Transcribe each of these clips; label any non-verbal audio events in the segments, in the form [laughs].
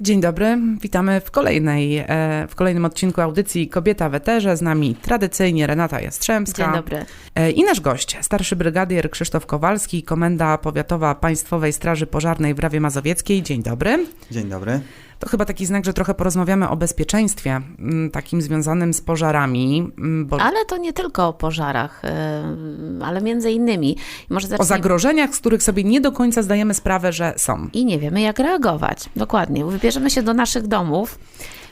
Dzień dobry, witamy w, kolejnej, e, w kolejnym odcinku audycji Kobieta w Eterze. Z nami tradycyjnie Renata Jastrzębska. Dzień dobry. E, I nasz gość, starszy brygadier Krzysztof Kowalski, Komenda Powiatowa Państwowej Straży Pożarnej w Rawie Mazowieckiej. Dzień dobry. Dzień dobry. To chyba taki znak, że trochę porozmawiamy o bezpieczeństwie m, takim związanym z pożarami, m, bo Ale to nie tylko o pożarach, yy, ale między innymi. Może o zagrożeniach, z których sobie nie do końca zdajemy sprawę, że są. I nie wiemy, jak reagować. Dokładnie. Wybierzemy się do naszych domów.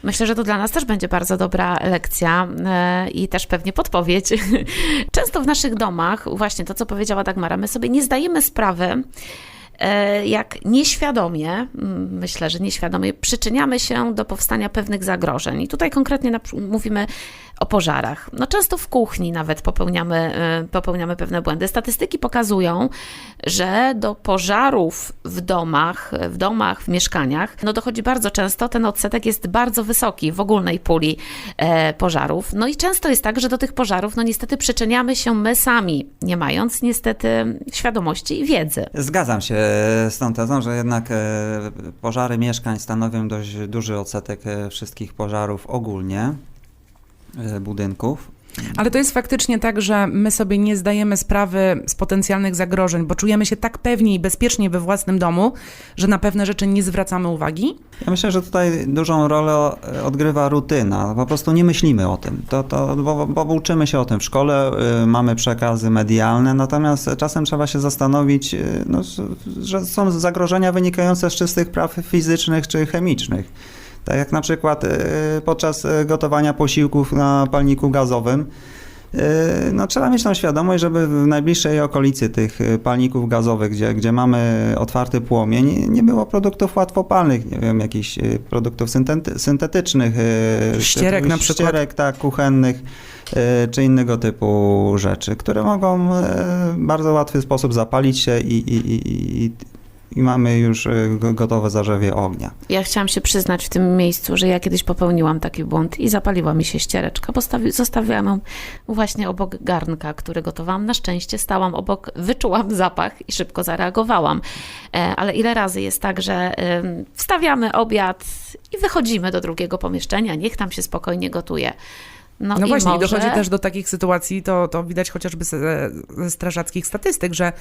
Myślę, że to dla nas też będzie bardzo dobra lekcja e, i też pewnie podpowiedź. [laughs] Często w naszych domach, właśnie to, co powiedziała Dagmara, my sobie nie zdajemy sprawy, jak nieświadomie, myślę, że nieświadomie, przyczyniamy się do powstania pewnych zagrożeń. I tutaj konkretnie mówimy o pożarach. No często w kuchni nawet popełniamy, e, popełniamy pewne błędy. Statystyki pokazują, że do pożarów w domach, w domach, w mieszkaniach, no dochodzi bardzo często, ten odsetek jest bardzo wysoki w ogólnej puli e, pożarów. No i często jest tak, że do tych pożarów, no niestety przyczyniamy się my sami, nie mając niestety świadomości i wiedzy. Zgadzam się z tą tezą, że jednak e, pożary mieszkań stanowią dość duży odsetek e, wszystkich pożarów ogólnie e, budynków. Ale to jest faktycznie tak, że my sobie nie zdajemy sprawy z potencjalnych zagrożeń, bo czujemy się tak pewnie i bezpiecznie we własnym domu, że na pewne rzeczy nie zwracamy uwagi. Ja myślę, że tutaj dużą rolę e, odgrywa rutyna. Po prostu nie myślimy o tym, to, to, bo, bo uczymy się o tym w szkole, e, mamy przekazy medialne, natomiast czasem trzeba się zastanowić, e, no, że są zagrożenia wynikające z czystych praw fizycznych czy chemicznych. Tak jak na przykład e, podczas e, gotowania posiłków na palniku gazowym. e, No, trzeba mieć tą świadomość, żeby w najbliższej okolicy tych palników gazowych, gdzie, gdzie mamy otwarty płomień, nie było produktów łatwopalnych, nie wiem, jakichś produktów syntety- syntetycznych. Ścierek na przykład. Ścierek, tak, kuchennych, czy innego typu rzeczy, które mogą w bardzo łatwy sposób zapalić się i, i, i, i, i mamy już e, go- gotowe zarzewie ognia. Ja chciałam się przyznać w tym miejscu, że ja kiedyś popełniłam taki błąd i zapaliła mi się ściereczka. Postawi, zostawiłam ją właśnie obok garnka, który gotowałam. Na szczęście stałam obok, wyczułam zapach i szybko zareagowałam. E, ale ile razy jest tak, że wstawiamy obiad i wychodzimy do drugiego pomieszczenia, niech tam się spokojnie gotuje. No, No i właśnie, i może... dochodzi też do takich sytuacji, to, to widać chociażby ze, ze strażackich statystyk, że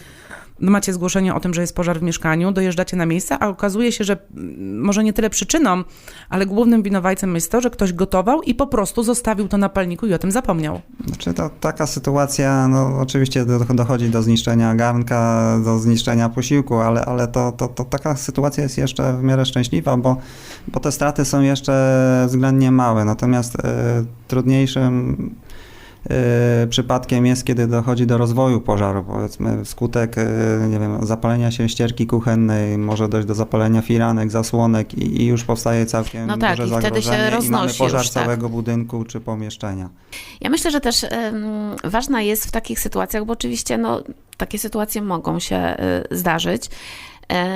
macie zgłoszenie o tym, że jest pożar w mieszkaniu, dojeżdżacie na miejsce, a okazuje się, że mm, może nie tyle przyczyną, ale głównym winowajcem jest to, że ktoś gotował i po prostu zostawił to na palniku i o tym zapomniał. Znaczy to taka sytuacja, no oczywiście do, dochodzi do zniszczenia garnka, do zniszczenia posiłku, ale, ale to, to, to taka sytuacja jest jeszcze w miarę szczęśliwa, bo, bo te straty są jeszcze względnie małe. Natomiast e, trudniejszym e, przypadkiem jest, kiedy dochodzi do rozwoju pożaru, powiedzmy wskutek, e, nie wiem, zapalenia się ścierki kuchennej, może dojść do zapalenia firanek, zasłonek i, i już powstaje całkiem No tak, duże i wtedy się zagrożenie i mamy roznosi pożar już, tak. całego budynku czy pomieszczenia. Ja myślę, że też ważna jest w takich sytuacjach, bo oczywiście no, takie sytuacje mogą się y, zdarzyć,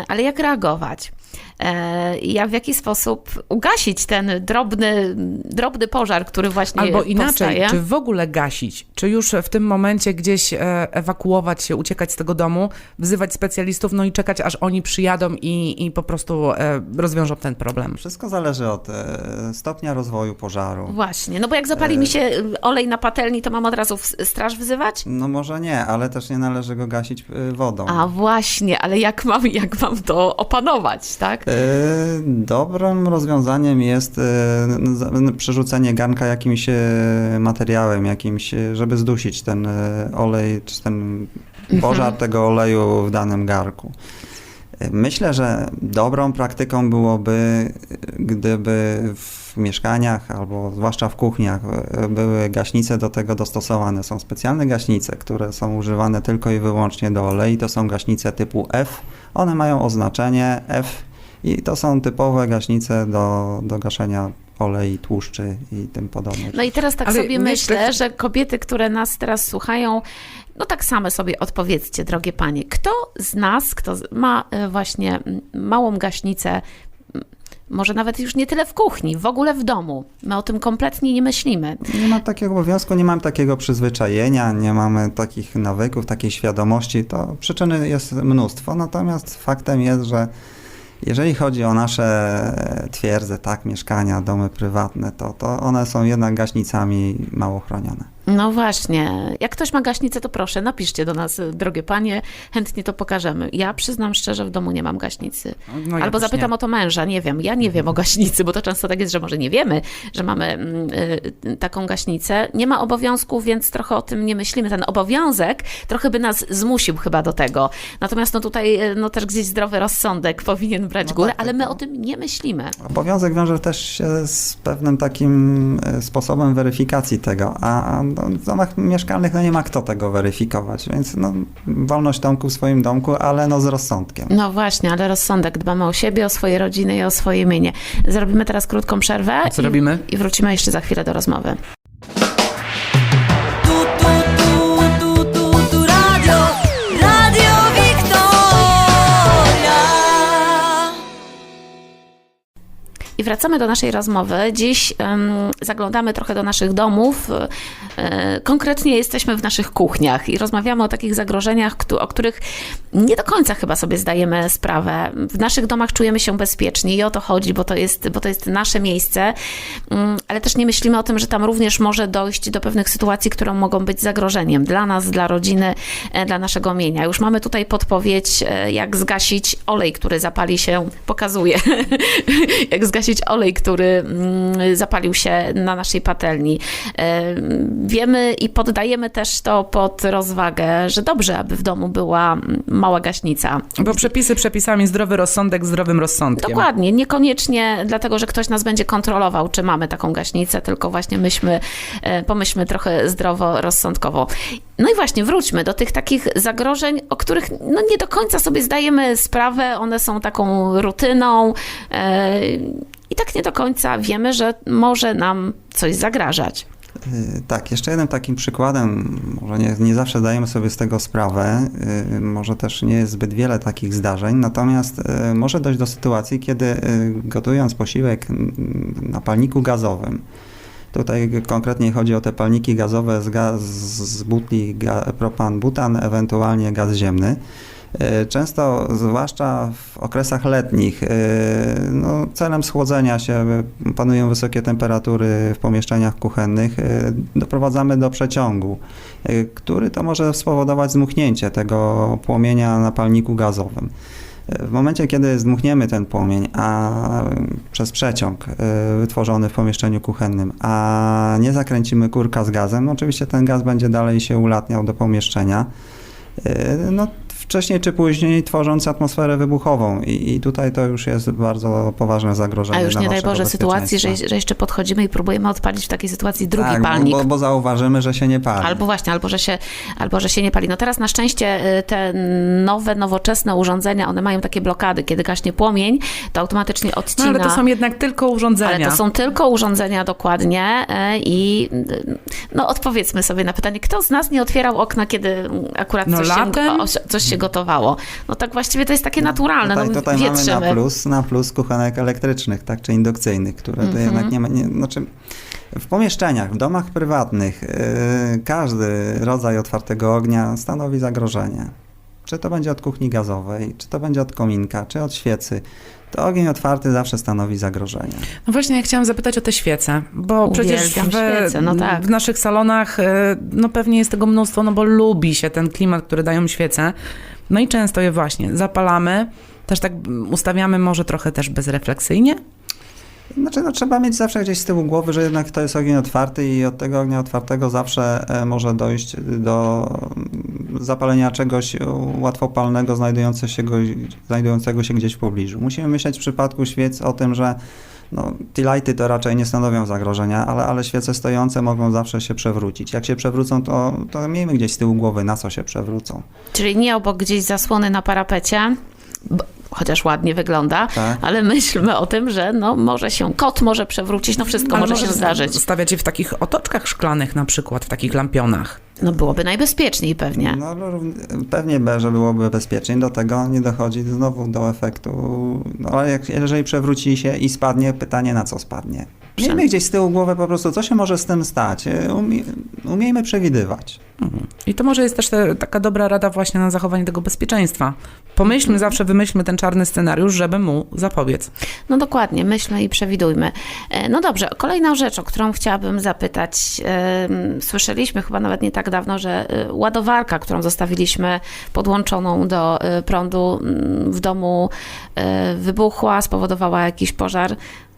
ale jak reagować? E, Jak w jaki sposób ugasić ten drobny, drobny pożar, który właśnie Albo inaczej, powstaje? czy w ogóle gasić? Czy już w tym momencie gdzieś e, ewakuować się, uciekać z tego domu, wzywać specjalistów, no i czekać, aż oni przyjadą i, i po prostu e, rozwiążą ten problem? Wszystko zależy od e, stopnia rozwoju pożaru. Właśnie, no bo jak zapali mi się olej na patelni, to mam od razu straż wzywać? No może nie, ale też nie należy go gasić e, wodą. A właśnie, ale jak mam, jak mam to opanować, tak? E, Dobrym rozwiązaniem jest e, przerzucenie garnka jakimś e, materiałem, jakimś, żeby zdusić ten olej, czy ten pożar tego oleju w danym garku. Myślę, że dobrą praktyką byłoby, gdyby w mieszkaniach albo zwłaszcza w kuchniach e, były gaśnice do tego dostosowane. Są specjalne gaśnice, które są używane tylko i wyłącznie do olei. To są gaśnice typu F. One mają oznaczenie F i to są typowe gaśnice do, do gaszenia olei, tłuszczy i tym podobnych. No i teraz tak Ale sobie myślę, myślę, że kobiety, które nas teraz słuchają, no tak same sobie odpowiedzcie, drogie panie, kto z nas, kto ma e, właśnie małą gaśnicę, może nawet już nie tyle w kuchni, w ogóle w domu. My o tym kompletnie nie myślimy. Nie mam takiego obowiązku, nie mam takiego przyzwyczajenia, nie mamy takich nawyków, takiej świadomości. To przyczyny jest mnóstwo, natomiast faktem jest, że Jeżeli chodzi o nasze twierdze, tak, mieszkania, domy prywatne, to, to one są jednak gaśnicami mało chronione. No właśnie. Jak ktoś ma gaśnicę, to proszę, napiszcie do nas, drogie panie, chętnie to pokażemy. Ja przyznam szczerze, w domu nie mam gaśnicy. No, ja Albo zapytam nie. o to męża, nie wiem. Ja nie wiem o gaśnicy, bo to często tak jest, że może nie wiemy, że mamy mm, y, taką gaśnicę. Nie ma obowiązku, więc trochę o tym nie myślimy. Ten obowiązek trochę by nas zmusił chyba do tego. Natomiast no tutaj y, no też gdzieś zdrowy rozsądek [laughs] powinien brać No górę, tak, ale my tak, o tym nie myślimy. Obowiązek wiąże też się z pewnym takim e, sposobem weryfikacji tego, a a no, w domach mieszkalnych no nie ma kto tego weryfikować, więc no, wolność domku w swoim domku, ale no z rozsądkiem. No właśnie, ale rozsądek. Dbamy o siebie, o swoje rodziny i o swoje mienie. Zrobimy teraz krótką przerwę. Co i, robimy? I wrócimy jeszcze za chwilę do rozmowy. Wracamy do naszej rozmowy. Dziś em, zaglądamy trochę do naszych domów. E, konkretnie jesteśmy w naszych kuchniach i rozmawiamy o takich zagrożeniach, o których nie do końca chyba sobie zdajemy sprawę. W naszych domach czujemy się bezpieczni i o to chodzi, bo to jest, bo to jest nasze miejsce, Mm, ale też nie myślimy o tym, że tam również może dojść do pewnych sytuacji, które mogą być zagrożeniem dla nas, dla rodziny, e, dla naszego mienia. Już mamy tutaj podpowiedź, e, jak zgasić olej, który zapali się, pokazuje, [laughs] jak zgasić olej, który mm, zapalił się na naszej patelni. E, Wiemy i poddajemy też to pod rozwagę, że dobrze, aby w domu była mała gaśnica. Bo przepisy przepisami, zdrowy rozsądek zdrowym rozsądkiem. Dokładnie, niekoniecznie dlatego, że ktoś nas będzie kontrolował, czy mamy taką gaśnicę, tylko właśnie myśmy, e, pomyślmy trochę zdrowo, rozsądkowo. No i właśnie, wróćmy do tych takich zagrożeń, o których no, nie do końca sobie zdajemy sprawę, one są taką rutyną e, i tak nie do końca wiemy, że może nam coś zagrażać. Y, Tak, jeszcze jednym takim przykładem, może nie, nie zawsze zdajemy sobie z tego sprawę, y, może też nie jest zbyt wiele takich zdarzeń, natomiast może dojść do sytuacji, kiedy gotując posiłek na palniku gazowym, tutaj konkretnie chodzi o te palniki gazowe z, gaz, z butli ga, propan-butan, ewentualnie gaz ziemny, y, Często, zwłaszcza w okresach letnich, y, no, celem schłodzenia się y, panują wysokie temperatury w pomieszczeniach kuchennych, doprowadzamy do przeciągu, który to może spowodować zmuchnięcie tego płomienia na palniku gazowym. W momencie, kiedy zdmuchniemy ten płomień, a przez przeciąg y, wytworzony w pomieszczeniu kuchennym, a nie zakręcimy kurka z gazem, oczywiście ten gaz będzie dalej się ulatniał do pomieszczenia. Y, No, wcześniej czy później tworząc atmosferę wybuchową i, i tutaj to już jest bardzo poważne zagrożenie A już dla nie daj Boże sytuacji, że, że jeszcze podchodzimy i próbujemy odpalić w takiej sytuacji drugi tak, palnik. Bo, bo zauważymy, że się nie pali. Albo właśnie, albo że, się, albo że się nie pali. No teraz na szczęście y, te nowe, nowoczesne urządzenia, one mają takie blokady. Kiedy gaśnie płomień, to automatycznie No odcina. ale to są jednak tylko urządzenia. Ale to są tylko urządzenia dokładnie y, i y, no odpowiedzmy sobie na pytanie, kto z nas nie otwierał okna, kiedy akurat No coś, latem? się, coś się gotowało. No tak właściwie to jest takie naturalne, Tutaj, no, tutaj mamy wietrzymy. na plus, na plus kuchenek elektrycznych, tak, czy indukcyjnych, które Mhm. to jednak nie ma, nie, znaczy w pomieszczeniach, w domach prywatnych yy, każdy rodzaj otwartego ognia stanowi zagrożenie. Czy to będzie od kuchni gazowej, czy to będzie od kominka, czy od świecy. To ogień otwarty zawsze stanowi zagrożenie. No właśnie, ja chciałam zapytać o te świece, bo przecież w, Uwielbiam świece, no tak. w naszych salonach e, no pewnie jest tego mnóstwo, no bo lubi się ten klimat, który dają świece. No i często je właśnie zapalamy, też tak ustawiamy może trochę też bezrefleksyjnie. Znaczy, no, trzeba mieć zawsze gdzieś z tyłu głowy, że jednak to jest ogień otwarty i od tego ognia otwartego zawsze e, może dojść do mm, zapalenia czegoś e, łatwopalnego znajdujące się go, znajdującego się gdzieś w pobliżu. Musimy myśleć w przypadku świec o tym, że no, lighty to raczej nie stanowią zagrożenia, ale, ale świece stojące mogą zawsze się przewrócić. Jak się przewrócą, to, to miejmy gdzieś z tyłu głowy, na co się przewrócą. Czyli nie obok gdzieś zasłony na parapecie, chociaż ładnie wygląda, Tak? ale myślmy o tym, że no, może się kot może przewrócić, no wszystko Ale może się może zdarzyć. Stawiać je w takich otoczkach szklanych na przykład, w takich lampionach. No byłoby najbezpieczniej pewnie. No, pewnie, że byłoby bezpieczniej. Do tego nie dochodzi znowu do efektu. No, ale jak, jeżeli przewróci się i spadnie, pytanie na co spadnie. Miejmy gdzieś z tyłu głowy po prostu, co się może z tym stać. Umie, umiejmy przewidywać. I to może jest też te, taka dobra rada właśnie na zachowanie tego bezpieczeństwa. Pomyślmy zawsze, wymyślmy ten czarny scenariusz, żeby mu zapobiec. No dokładnie, myślmy i przewidujmy. E, No dobrze, kolejna rzecz, o którą chciałabym zapytać. Słyszeliśmy chyba nawet nie tak dawno, że e, ładowarka, którą zostawiliśmy podłączoną do e, prądu w domu, wybuchła, spowodowała jakiś pożar.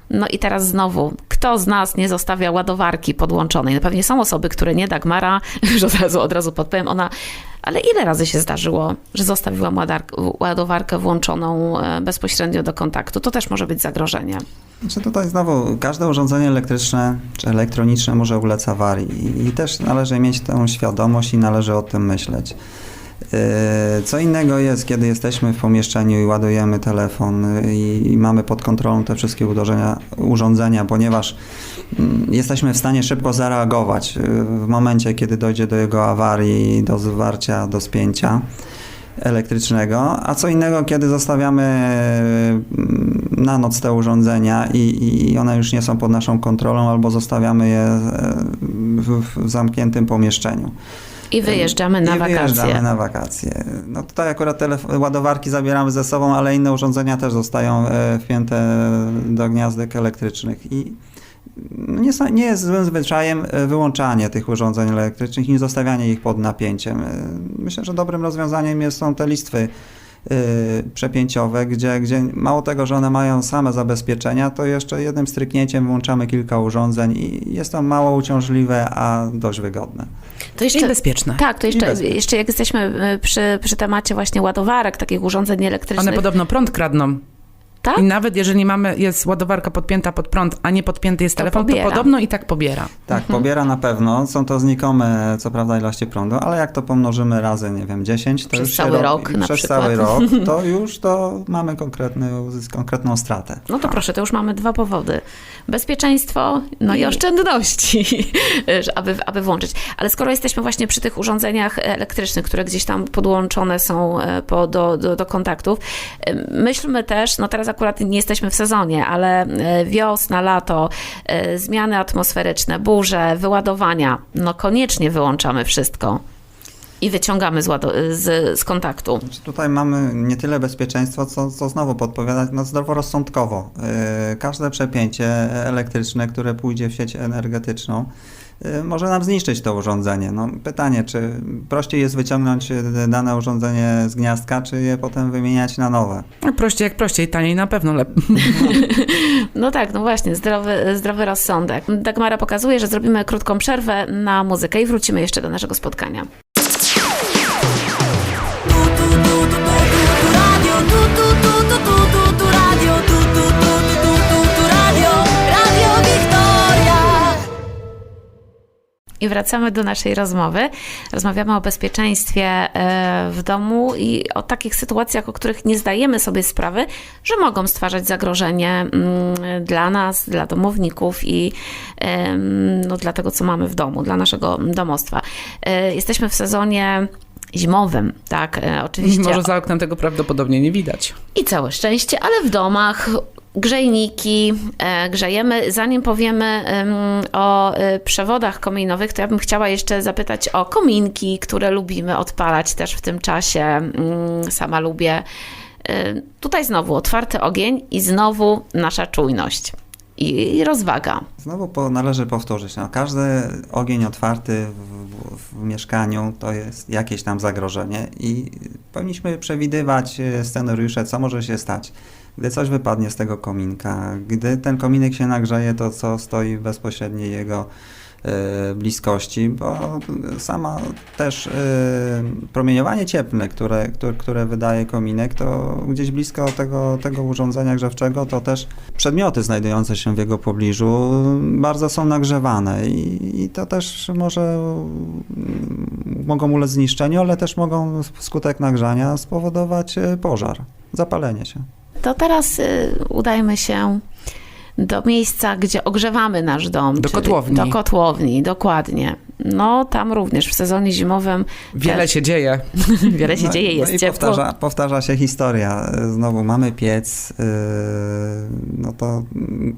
No i teraz znowu, kto z nas nie zostawia ładowarki podłączonej? No pewnie są osoby, które nie, Dagmara, [laughs] już od razu, od razu podpowiem, ona, ale ile razy się zdarzyło, że zostawiłam ładowarkę włączoną e, bezpośrednio do kontaktu? To też może być zagrożenie. Znaczy tutaj znowu każde urządzenie elektryczne czy elektroniczne może ulec awarii i też należy mieć tę świadomość i należy o tym myśleć. Yy, Co innego jest, kiedy jesteśmy w pomieszczeniu i ładujemy telefon yy, i, mamy pod kontrolą te wszystkie urządzenia, ponieważ mm, jesteśmy w stanie szybko zareagować yy, w momencie, kiedy dojdzie do jego awarii, do zwarcia, do spięcia elektrycznego, a co innego, kiedy zostawiamy na noc te urządzenia i, i one już nie są pod naszą kontrolą, albo zostawiamy je w zamkniętym pomieszczeniu. I wyjeżdżamy na I wyjeżdżamy wakacje. na wakacje. No tutaj akurat ładowarki zabieramy ze sobą, ale inne urządzenia też zostają e, wpięte do gniazdek elektrycznych i nie, są, nie jest złym zwyczajem e, wyłączanie tych urządzeń elektrycznych i nie zostawianie ich pod napięciem. E, Myślę, że dobrym rozwiązaniem są te listwy e, przepięciowe, gdzie, gdzie mało tego, że one mają same zabezpieczenia, to jeszcze jednym stryknięciem włączamy kilka urządzeń i jest to mało uciążliwe, a dość wygodne. To I bezpieczne. Tak, to jeszcze, bezpieczne. jeszcze jak jesteśmy e, przy, przy temacie właśnie ładowarek, takich urządzeń elektrycznych. One podobno prąd kradną. Tak? I nawet jeżeli mamy, jest ładowarka podpięta pod prąd, a nie podpięty jest To telefon, pobiera. to podobno i tak pobiera. Tak, pobiera na pewno. Są to znikome, co prawda, ilości prądu, ale jak to pomnożymy razy, nie wiem, 10, to Przez już się cały rok na Przez przykład. cały rok, [laughs] to już to mamy konkretny, konkretną stratę. No to proszę, to już mamy dwa powody. Bezpieczeństwo, no i oszczędności, że- [laughs] aby, aby włączyć. Ale skoro jesteśmy właśnie przy tych urządzeniach elektrycznych, które gdzieś tam podłączone są e, po, do, do, do kontaktów, e, myślmy też, no teraz akurat nie jesteśmy w sezonie, ale e, wiosna, lato, e, zmiany atmosferyczne, burze, wyładowania, no koniecznie wyłączamy wszystko. I wyciągamy z, łado- z, z kontaktu. Znaczy Tutaj mamy nie tyle bezpieczeństwo, co, co znowu podpowiadać no, zdroworozsądkowo. Każde przepięcie elektryczne, które pójdzie w sieć energetyczną, może nam zniszczyć to urządzenie. No, pytanie, czy prościej jest wyciągnąć yy, dane urządzenie z gniazdka, czy je potem wymieniać na nowe? No, prościej jak prościej, taniej na pewno lepiej. No tak, no właśnie, zdrowy, zdrowy rozsądek. Dagmara pokazuje, że zrobimy krótką przerwę na muzykę i wrócimy jeszcze do naszego spotkania. Radio, tu, tu, tu, tu, tu, tu, tu, radio, I wracamy do naszej rozmowy. Rozmawiamy o bezpieczeństwie e, w domu i o takich sytuacjach, o których nie zdajemy sobie sprawy, że mogą stwarzać zagrożenie mm, dla nas, dla domowników i no, dla tego, co mamy w domu, dla naszego domostwa. E, Jesteśmy w sezonie zimowym, tak, e, oczywiście. Może za oknem tego prawdopodobnie nie widać. I całe szczęście, ale w domach grzejniki, e, grzejemy. Zanim powiemy em, o e, przewodach kominowych, to ja bym chciała jeszcze zapytać o kominki, które lubimy odpalać też w tym czasie. Mm, Sama lubię. E, Tutaj znowu otwarty ogień i znowu nasza czujność i rozwaga. Znowu po, należy powtórzyć, no, każdy ogień otwarty w, w, mieszkaniu to jest jakieś tam zagrożenie i powinniśmy przewidywać scenariusze, co może się stać. Gdy coś wypadnie z tego kominka, gdy ten kominek się nagrzeje, to co stoi w bezpośredniej jego e, bliskości, bo sama też e, promieniowanie cieplne, które, które, które wydaje kominek, to gdzieś blisko tego, tego urządzenia grzewczego, to też przedmioty znajdujące się w jego pobliżu bardzo są nagrzewane i, i to też może mm, mogą ulec zniszczeniu, ale też mogą wskutek nagrzania spowodować e, pożar, zapalenie się. To teraz y, udajmy się do miejsca, gdzie ogrzewamy nasz dom. Do kotłowni. Do kotłowni, dokładnie. No tam również w sezonie zimowym Wiele się dzieje. [laughs] wiele się No, dzieje, jest no i ciepło. powtarza, powtarza się historia. Znowu mamy piec, yy, no to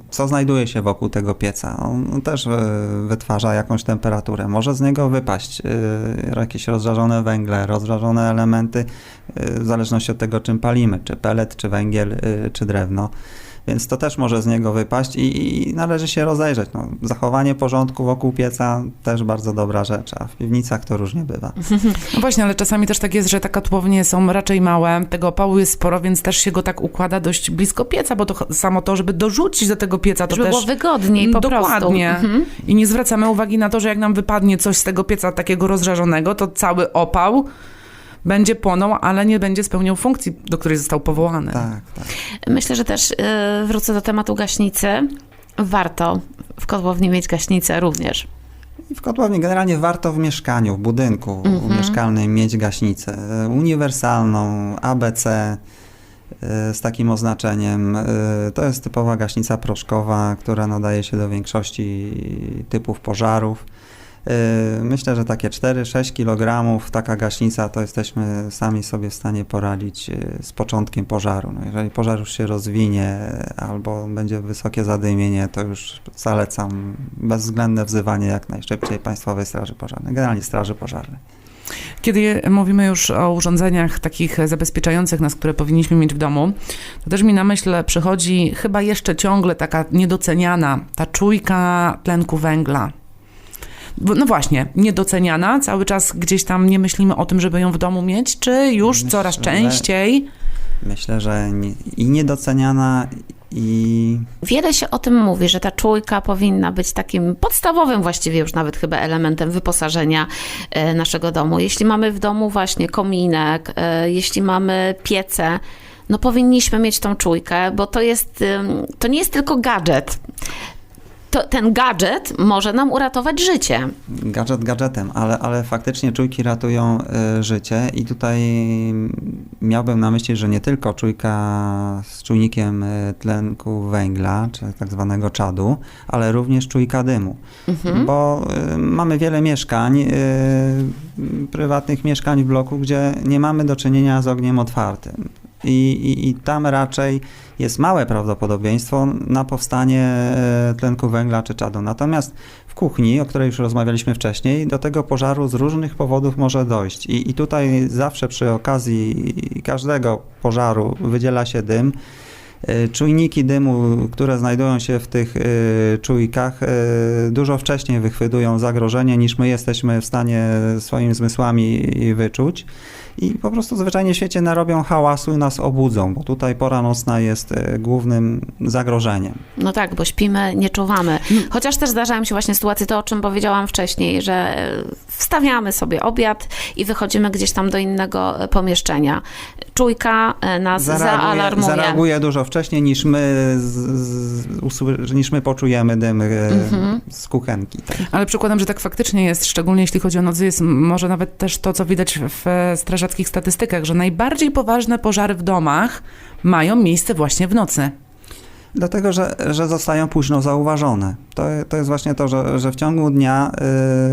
co znajduje się wokół tego pieca? On też yy, wytwarza jakąś temperaturę. Może z niego wypaść yy, jakieś rozżarzone węgle, rozżarzone elementy, yy, w zależności od tego, czym palimy, czy pelet, czy węgiel, czy drewno. Więc to też może z niego wypaść i, i należy się rozejrzeć. No, zachowanie porządku wokół pieca też bardzo dobra rzecz, a w piwnicach to różnie bywa. [laughs] No właśnie, ale czasami też tak jest, że te kotłownie są raczej małe, tego opału jest sporo, więc też się go tak układa dość blisko pieca, bo to samo to, żeby dorzucić do tego pieca, to Żeby też... było wygodniej po prostu. Dokładnie. Mhm. I nie zwracamy uwagi na to, że jak nam wypadnie coś z tego pieca takiego rozżarzonego, to cały opał będzie płonął, ale nie będzie spełniał funkcji, do której został powołany. Tak, tak. Myślę, że też y, wrócę do tematu gaśnicy. Warto w kotłowni mieć gaśnicę również. I w kotłowni generalnie warto w mieszkaniu, w budynku Mhm. mieszkalnym mieć gaśnicę e, uniwersalną, ABC e, z takim oznaczeniem. E, To jest typowa gaśnica proszkowa, która nadaje się do większości typów pożarów. E, Myślę, że takie 4-6 kg taka gaśnica to jesteśmy sami sobie w stanie poradzić e, z początkiem pożaru. No jeżeli pożar już się rozwinie e, albo będzie wysokie zadymienie, to już zalecam bezwzględne wzywanie jak najszybciej Państwowej Straży Pożarnej, generalnie Straży Pożarnej. Kiedy mówimy już o urządzeniach takich zabezpieczających nas, które powinniśmy mieć w domu, to też mi na myśl przychodzi chyba jeszcze ciągle taka niedoceniana, ta czujka tlenku węgla. No właśnie, niedoceniana, cały czas gdzieś tam nie myślimy o tym, żeby ją w domu mieć, czy już Myślę, coraz że- częściej? Myślę, że nie, i niedoceniana i Wiele się o tym mówi, że ta czujka powinna być takim podstawowym właściwie już nawet chyba elementem wyposażenia e, naszego domu. Jeśli mamy w domu właśnie kominek, e, jeśli mamy piece, no powinniśmy mieć tą czujkę, bo to jest, to nie jest tylko gadżet. To, ten gadżet może nam uratować życie. gadżet gadżetem, ale, ale faktycznie czujki ratują y, życie i tutaj miałbym na myśli, że nie tylko czujka z czujnikiem y, tlenku węgla, czy tak zwanego czadu, ale również czujka dymu, bo y, mamy wiele mieszkań, y, prywatnych mieszkań w bloku, gdzie nie mamy do czynienia z ogniem otwartym. I, i, I tam raczej jest małe prawdopodobieństwo na powstanie e, tlenku węgla czy czadu. Natomiast w kuchni, o której już rozmawialiśmy wcześniej, do tego pożaru z różnych powodów może dojść. I, i tutaj zawsze przy okazji każdego pożaru wydziela się dym. E, Czujniki dymu, które znajdują się w tych e, czujkach, dużo wcześniej wychwytują zagrożenie niż my jesteśmy w stanie swoimi zmysłami wyczuć. I po prostu zwyczajnie w świecie narobią hałasu i nas obudzą, bo tutaj pora nocna jest e, głównym zagrożeniem. No tak, bo śpimy, nie czuwamy. Chociaż też zdarzają się właśnie sytuacje, to o czym powiedziałam wcześniej, że e, wstawiamy sobie obiad i wychodzimy gdzieś tam do innego e, pomieszczenia. Czujka nas zaalarmuje. zareaguje dużo wcześniej niż my, z, z, niż my poczujemy dym Mhm. z kuchenki. Tak. Ale przykładam, że tak faktycznie jest, szczególnie jeśli chodzi o nocy, jest może nawet też to, co widać w e, strażackich statystykach, że najbardziej poważne pożary w domach mają miejsce właśnie w nocy. Dlatego, że, że zostają późno zauważone. To, to jest właśnie to, że, że w ciągu dnia,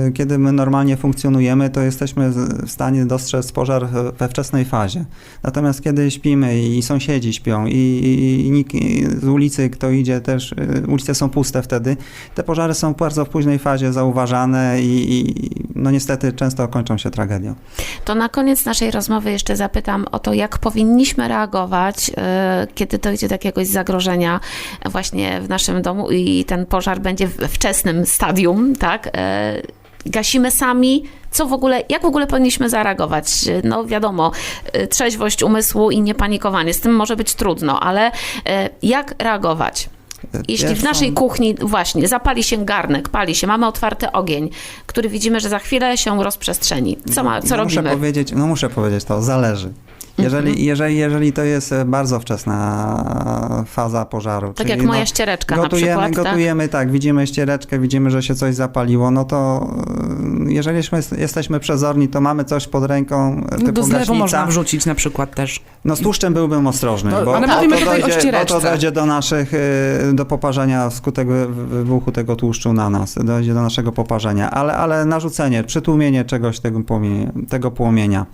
y, kiedy my normalnie funkcjonujemy, to jesteśmy w stanie dostrzec pożar we- wczesnej fazie. Natomiast kiedy śpimy i sąsiedzi śpią i, i, i z ulicy, kto idzie też, y, ulice są puste wtedy, te pożary są bardzo w późnej fazie zauważane i, i no niestety często kończą się tragedią. To na koniec naszej rozmowy jeszcze zapytam o to, jak powinniśmy reagować, e, kiedy dojdzie do jakiegoś zagrożenia właśnie w naszym domu i ten pożar będzie w wczesnym stadium, tak? E, Gasimy sami. Co w ogóle, jak w ogóle powinniśmy zareagować? No wiadomo, e, trzeźwość umysłu i niepanikowanie, z tym może być trudno, ale jak reagować? Jeśli w naszej kuchni właśnie zapali się garnek, pali się, mamy otwarty ogień, który widzimy, że za chwilę się rozprzestrzeni. Co, ma, co no, muszę robimy? powiedzieć, no muszę powiedzieć to, zależy. Jeżeli, jeżeli, jeżeli to jest e, bardzo wczesna faza pożaru. Tak czyli jak moja no, ściereczka na Gotujemy, przykład. tak? gotujemy, tak? widzimy ściereczkę, widzimy, że się coś zapaliło, no to e, jeżeli jesteśmy- przezorni, to mamy coś pod ręką, e, typu Do zlewu można wrzucić na przykład też. No z tłuszczem byłbym ostrożny, No, bo, ale bo, mówimy to tutaj o dojdzie, bo to dojdzie do naszych, do poparzenia wskutek wy- wybuchu tego tłuszczu na nas, dojdzie do naszego poparzenia, ale, ale narzucenie, przytłumienie czegoś tego płomienia, tego płomienia.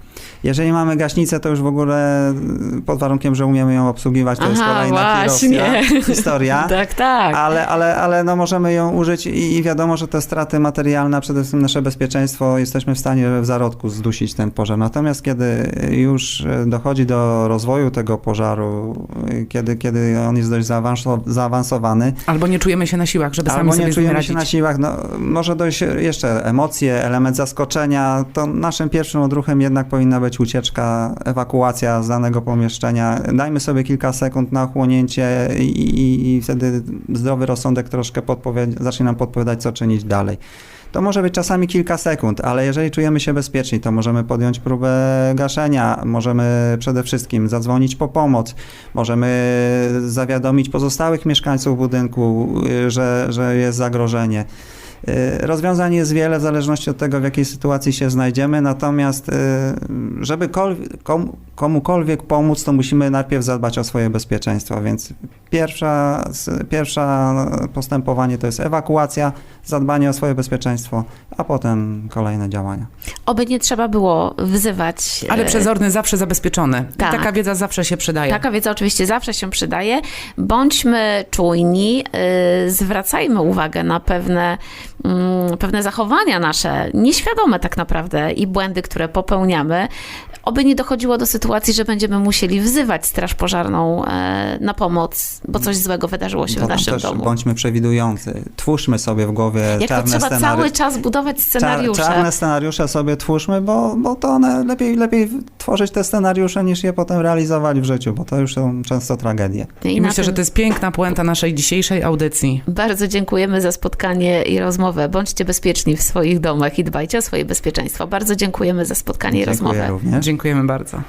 Jeżeli mamy gaśnicę, to już w ogóle y, pod warunkiem, że umiemy ją obsługiwać, to jest Aha, kolejna właśnie. [laughs] historia. Tak, tak. Ale, ale, ale no możemy ją użyć i, i wiadomo, że te straty materialne, przede wszystkim nasze bezpieczeństwo, jesteśmy w stanie w zarodku zdusić ten pożar. Natomiast kiedy już dochodzi do rozwoju tego pożaru, e, kiedy, kiedy on jest dość zaawanso- zaawansowany, Albo nie czujemy się na siłach, żeby sami albo sobie nie czujemy radzić. się na siłach, no może dojść jeszcze emocje, element zaskoczenia, to naszym pierwszym odruchem jednak powinna być ucieczka, ewakuacja z danego pomieszczenia. Dajmy sobie kilka sekund na ochłonięcie i, i, i wtedy zdrowy rozsądek troszkę zacznie nam podpowiadać, co czynić dalej. To może być czasami kilka sekund, ale jeżeli czujemy się bezpieczni, to możemy podjąć próbę gaszenia, możemy przede wszystkim zadzwonić po pomoc, możemy zawiadomić pozostałych mieszkańców budynku, y, że, że jest zagrożenie. Y, Rozwiązań jest wiele w zależności od tego, w jakiej sytuacji się znajdziemy, natomiast y, żeby kol- kom- komukolwiek pomóc, to musimy najpierw zadbać o swoje bezpieczeństwo, więc pierwsza, pierwsza postępowanie to jest ewakuacja, zadbanie o swoje bezpieczeństwo, a potem kolejne działania. Oby nie trzeba było wzywać. Ale e, przezorny zawsze zabezpieczony. I tak. taka wiedza zawsze się przydaje. Taka wiedza oczywiście zawsze się przydaje. Bądźmy czujni, yy, zwracajmy uwagę na pewne, pewne zachowania nasze, nieświadome tak naprawdę i błędy, które popełniamy. Oby nie dochodziło do sytuacji, że będziemy musieli wzywać Straż Pożarną e, na pomoc, bo coś złego wydarzyło się w Potem naszym też domu. bądźmy przewidujący, twórzmy sobie w głowie Jak to czarne trzeba scenariusze. cały czas budować scenariusze. Czar, czarne scenariusze sobie twórzmy, bo, bo to one lepiej, lepiej tworzyć te scenariusze niż je potem realizować w życiu, bo to już są często tragedie. I na myślę, że tym to jest piękna puenta naszej dzisiejszej audycji. Bardzo dziękujemy za spotkanie i rozmowę. Bądźcie bezpieczni w swoich domach i dbajcie o swoje bezpieczeństwo. Bardzo dziękujemy za spotkanie i Dziękuję rozmowę. również. Dziękujemy bardzo.